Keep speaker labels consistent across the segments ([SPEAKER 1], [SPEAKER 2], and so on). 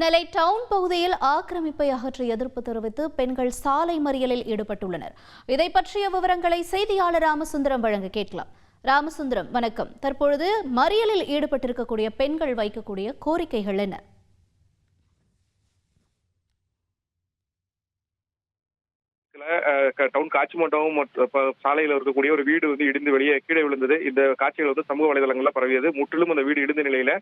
[SPEAKER 1] நெல்லை down பகுதியில் ஆக்கிரமிப்பை அகற்ற எதிர்ப்பு தெரிவித்து பெண்கள் சாலை மறியலில் ஈடுபட்டுள்ளனர். இதை பற்றிய விவரங்களை செய்தியாளர் ராமசுந்தரம் வழங்க கேட்கலாம். ராமசுந்தரம் வணக்கம். தற்பொழுது மறியலில் ஈடுபட்டிருக்கக்கூடிய பெண்கள் வைக்கக்கூடிய கோரிக்கைகள் என்ன?
[SPEAKER 2] டவுன் காட்சி மண்டபம் மற்றும் இருக்கக்கூடிய ஒரு வீடு வந்து இடிந்து வெளியே கீழே விழுந்தது. இந்த காட்சிகள் வந்து சமூக வலைதளங்கள்ல பரவியது. முற்றிலும் அந்த வீடு இடிந்த நிலையில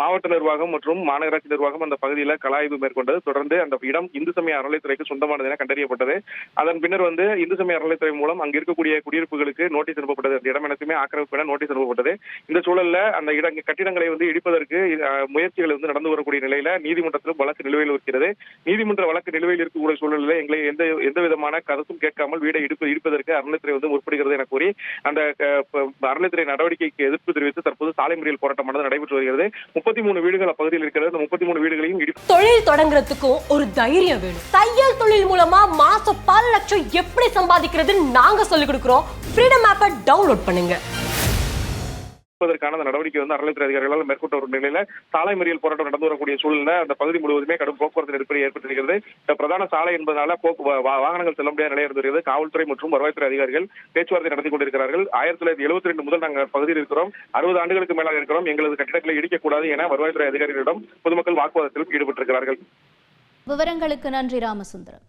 [SPEAKER 2] மாவட்ட நிர்வாகம் மற்றும் மாநகராட்சி நிர்வாகம் அந்த பகுதியில் கலாய்வு மேற்கொண்டது. தொடர்ந்து அந்த இடம் இந்து சமய அறநிலைத்துறைக்கு சொந்தமானது என கண்டறியப்பட்டது. அதன் பின்னர் வந்து இந்து சமய அறநிலைத்துறை மூலம் அங்க இருக்கக்கூடிய குடியிருப்புகளுக்கு நோட்டீஸ் அனுப்பப்பட்டது. அந்த இடம் எனக்குமே ஆக்கிரமிப்பு என நோட்டீஸ் அனுப்பப்பட்டது. இந்த சூழல்ல அந்த இட கட்டிடங்களை வந்து இடிப்பதற்கு முயற்சிகள் வந்து நடந்து வரக்கூடிய நிலையில நீதிமன்றத்திலும் வழக்கு நிலுவையில் இருக்கிறது. நீதிமன்ற வழக்கு நிலுவையில் இருக்கக்கூடிய சூழலில் எங்களை எந்த எந்த விதமான கருத்தும் கேட்காமல் வீடை இடிப்பு இடிப்பதற்கு அறநிலைத்துறை வந்து முற்படுகிறது என கூறி அந்த அஹ், அறநிலைத்துறை நடவடிக்கைக்கு எதிர்ப்பு தெரிவித்து தற்போது சாலை மறியல் போராட்டமானது நடைபெற்று வருகிறது. முப்பத்தி மூணு வீடுகள் அப்பகுதியில் இருக்கிறது. அந்த முப்பத்தி மூணு வீடுகளையும்
[SPEAKER 3] தொழில் தொடங்குறதுக்கும் ஒரு தைரியம் வேணும். தையல் தொழில் மூலமா மாசம் பல லட்சம் எப்படி சம்பாதிக்கிறதுன்னு நாங்க சொல்லிக் கொடுக்குறோம். ஃப்ரீடம் ஆப்பை டவுன்லோட் பண்ணுங்க.
[SPEAKER 2] இருப்பதற்கான அந்த நடவடிக்கை வந்து அறநிலைத்துறை அதிகாரிகளால் மேற்கொண்ட ஒரு நிலையில சாலை மறியல் போராட்டம் நடந்து வரக்கூடிய சூழல்ல அந்த பகுதி முழுவதுமே கடும் போக்குவரத்து நெருக்கடி ஏற்பட்டிருக்கிறது. இந்த பிரதான சாலை என்பதனால போக்கு வாகனங்கள் செல்ல முடியாத நிலை இருந்திருக்கிறது. காவல்துறை மற்றும் வருவாய்த்துறை அதிகாரிகள் பேச்சுவார்த்தை நடத்தி கொண்டிருக்கிறார்கள். ஆயிரத்தி தொள்ளாயிரத்தி எழுபத்தி ரெண்டு முதல் நாங்கள் பகுதியில் இருக்கிறோம். அறுபது ஆண்டுகளுக்கு மேலாக இருக்கிறோம். எங்களது கட்டிடங்களை இடிக்கக்கூடாது என வருவாய்த்துறை அதிகாரிகளிடம் பொதுமக்கள் வாக்குவாதத்தில் ஈடுபட்டிருக்கிறார்கள்.
[SPEAKER 1] விவரங்களுக்கு நன்றி ராமசுந்தரம்.